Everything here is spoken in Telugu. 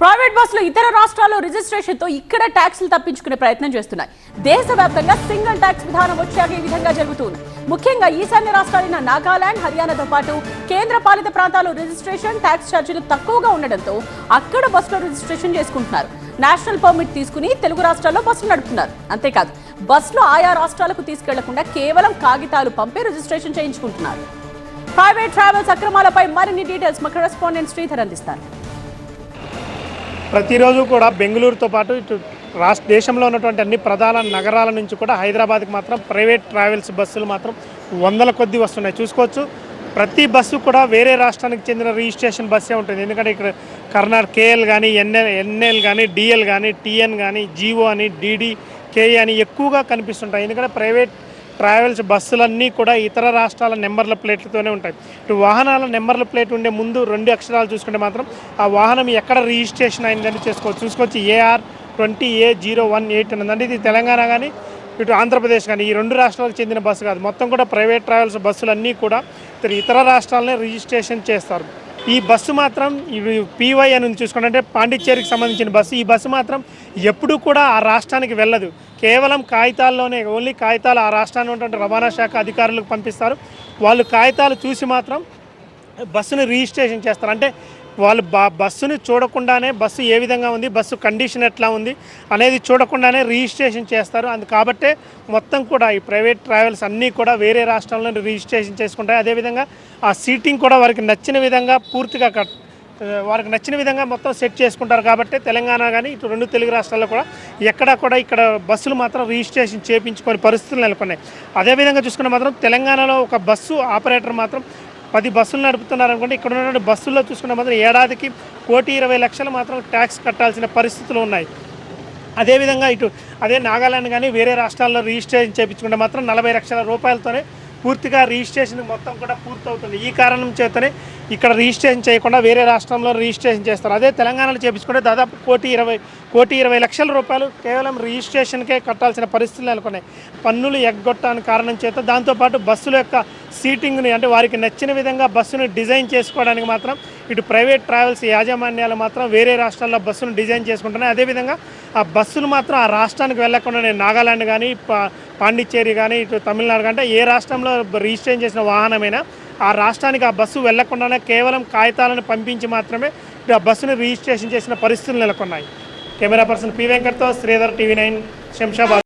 ప్రైవేట్ బస్సులు ఇతర రాష్ట్రాల్లో రిజిస్ట్రేషన్తో ఇక్కడ ట్యాక్సులు తప్పించుకునే ప్రయత్నం చేస్తున్నాయి. దేశవ్యాప్తంగా సింగిల్ ట్యాక్స్ విధానం వచ్చాక ఈ విధంగా జరుగుతుంది. ముఖ్యంగా ఈశాన్య రాష్ట్రాలైన నాగాలాండ్ హర్యానాతో పాటు కేంద్ర పాలిత ప్రాంతాల్లో రిజిస్ట్రేషన్ ట్యాక్స్ ఛార్జీలు తక్కువగా ఉండడంతో అక్కడ బస్సులో రిజిస్ట్రేషన్ చేసుకుంటున్నారు. నేషనల్ పర్మిట్ తీసుకుని తెలుగు రాష్ట్రాల్లో బస్సులు నడుపుతున్నారు. అంతేకాదు బస్సులో ఆయా రాష్ట్రాలకు తీసుకెళ్ళకుండా కేవలం కాగితాలు పంపి రిజిస్ట్రేషన్ చేయించుకుంటున్నారు. ప్రైవేట్ ట్రావెల్స్ అక్రమాలపై మరిన్ని డీటెయిల్స్ మా కరెస్పాండెంట్ శ్రీధర్ అందిస్తారు. ప్రతిరోజు కూడా బెంగళూరుతో పాటు ఇటు రాష్ట్ర దేశంలో ఉన్నటువంటి అన్ని ప్రధాన నగరాల నుంచి కూడా హైదరాబాద్కి మాత్రం ప్రైవేట్ ట్రావెల్స్ బస్సులు మాత్రం వందల కొద్ది వస్తున్నాయి. చూసుకోవచ్చు. ప్రతి బస్సు కూడా వేరే రాష్ట్రానికి చెందిన రిజిస్ట్రేషన్ బస్సే ఉంటుంది. ఎందుకంటే ఇక్కడ కర్ణాటక కేఎల్ కానీ ఎన్ఎల్ ఎన్ఎల్ కానీ డిఎల్ కానీ టీఎన్ కానీ జీవో అని డీడీ కేఏ అని ఎక్కువగా కనిపిస్తుంటాయి. ఎందుకంటే ప్రైవేట్ ట్రావెల్స్ బస్సులన్నీ కూడా ఇతర రాష్ట్రాల నెంబర్ల ప్లేట్లతోనే ఉంటాయి. ఇటు వాహనాల నెంబర్ల ప్లేట్ ఉండే ముందు రెండు అక్షరాలు చూసుకుంటే మాత్రం ఆ వాహనం ఎక్కడ రిజిస్ట్రేషన్ అయిందని చేసుకోవచ్చు. చూసుకోవచ్చు A R twenty A zero one eight అని ఇది తెలంగాణ కానీ ఇటు ఆంధ్రప్రదేశ్ కానీ ఈ రెండు రాష్ట్రాలకు చెందిన బస్సు కాదు. మొత్తం కూడా ప్రైవేట్ ట్రావెల్స్ బస్సులన్నీ కూడా ఇతర రాష్ట్రాలనే రిజిస్ట్రేషన్ చేస్తారు. ఈ బస్సు మాత్రం ఇవి పీవై అని చూసుకుంటే అంటే పాండిచ్చేరికి సంబంధించిన బస్సు. ఈ బస్సు మాత్రం ఎప్పుడూ కూడా ఆ రాష్ట్రానికి వెళ్ళదు. కేవలం కాగితాల్లోనే ఓన్లీ కాగితాలు ఆ రాష్ట్రాన్ని ఉన్నటువంటి రవాణా శాఖ అధికారులకు పంపిస్తారు. వాళ్ళు కాగితాలు చూసి మాత్రం బస్సును రిజిస్ట్రేషన్ చేస్తారు. అంటే వాళ్ళు బా బస్సుని చూడకుండానే బస్సు ఏ విధంగా ఉంది బస్సు కండిషన్ ఎట్లా ఉంది అనేది చూడకుండానే రిజిస్ట్రేషన్ చేస్తారు. అందు కాబట్టే మొత్తం కూడా ఈ ప్రైవేట్ ట్రావెల్స్ అన్నీ కూడా వేరే రాష్ట్రాల్లో రిజిస్ట్రేషన్ చేసుకుంటాయి. అదేవిధంగా ఆ సీటింగ్ కూడా వారికి నచ్చిన విధంగా పూర్తిగా కట్ వారికి నచ్చిన విధంగా మొత్తం సెట్ చేసుకుంటారు. కాబట్టి తెలంగాణ కానీ ఇటు రెండు తెలుగు రాష్ట్రాల్లో కూడా ఎక్కడా కూడా ఇక్కడ బస్సులు మాత్రం రిజిస్ట్రేషన్ చేయించుకొని పరిస్థితులు నెలకొన్నాయి. అదేవిధంగా చూసుకుంటే మాత్రం తెలంగాణలో ఒక బస్సు ఆపరేటర్ మాత్రం పది బస్సులు నడుపుతున్నారు అనుకోండి ఇక్కడ ఉన్నటువంటి బస్సుల్లో చూసుకుంటే మాత్రం ఏడాదికి కోటి ఇరవై లక్షలు మాత్రం ట్యాక్స్ కట్టాల్సిన పరిస్థితులు ఉన్నాయి. అదేవిధంగా ఇటు అదే నాగాలాండ్ కానీ వేరే రాష్ట్రాల్లో రిజిస్ట్రేషన్ చేయించుకుంటే మాత్రం నలభై లక్షల రూపాయలతోనే పూర్తిగా రిజిస్ట్రేషన్ మొత్తం కూడా పూర్తవుతుంది. ఈ కారణం చేతనే ఇక్కడ రిజిస్ట్రేషన్ చేయకుండా వేరే రాష్ట్రంలో రిజిస్ట్రేషన్ చేస్తారు. అదే తెలంగాణలో చేపించుకుంటే దాదాపు కోటి ఇరవై కోటి ఇరవై లక్షల రూపాయలు కేవలం రిజిస్ట్రేషన్కే కట్టాల్సిన పరిస్థితులు నెలకొన్నాయి. పన్నులు ఎగ్గొట్టడానికి కారణం చేత దాంతోపాటు బస్సుల యొక్క సీటింగ్ని అంటే వారికి నచ్చిన విధంగా బస్సును డిజైన్ చేసుకోవడానికి మాత్రం ఇటు ప్రైవేట్ ట్రావెల్స్ యాజమాన్యాలు మాత్రం వేరే రాష్ట్రాల్లో బస్సును డిజైన్ చేసుకుంటున్నాయి. అదేవిధంగా ఆ బస్సులు మాత్రం ఆ రాష్ట్రానికి వెళ్ళకుండా నాగాలాండ్ కానీ పా పాండిచ్చేరి కానీ ఇటు తమిళనాడు కంటే ఏ రాష్ట్రంలో రిజిస్ట్రేషన్ చేసిన వాహనమైనా ఆ రాష్ట్రానికి ఆ బస్సు వెళ్ళకుండానే కేవలం కాగితాలను పంపించి మాత్రమే ఇటు ఆ బస్సును రిజిస్ట్రేషన్ చేసిన పరిస్థితులు నెలకొన్నాయి. కెమెరా పర్సన్ పి వెంకట్తో శ్రీధర్ టీవీ నైన్ శంషాబాద్.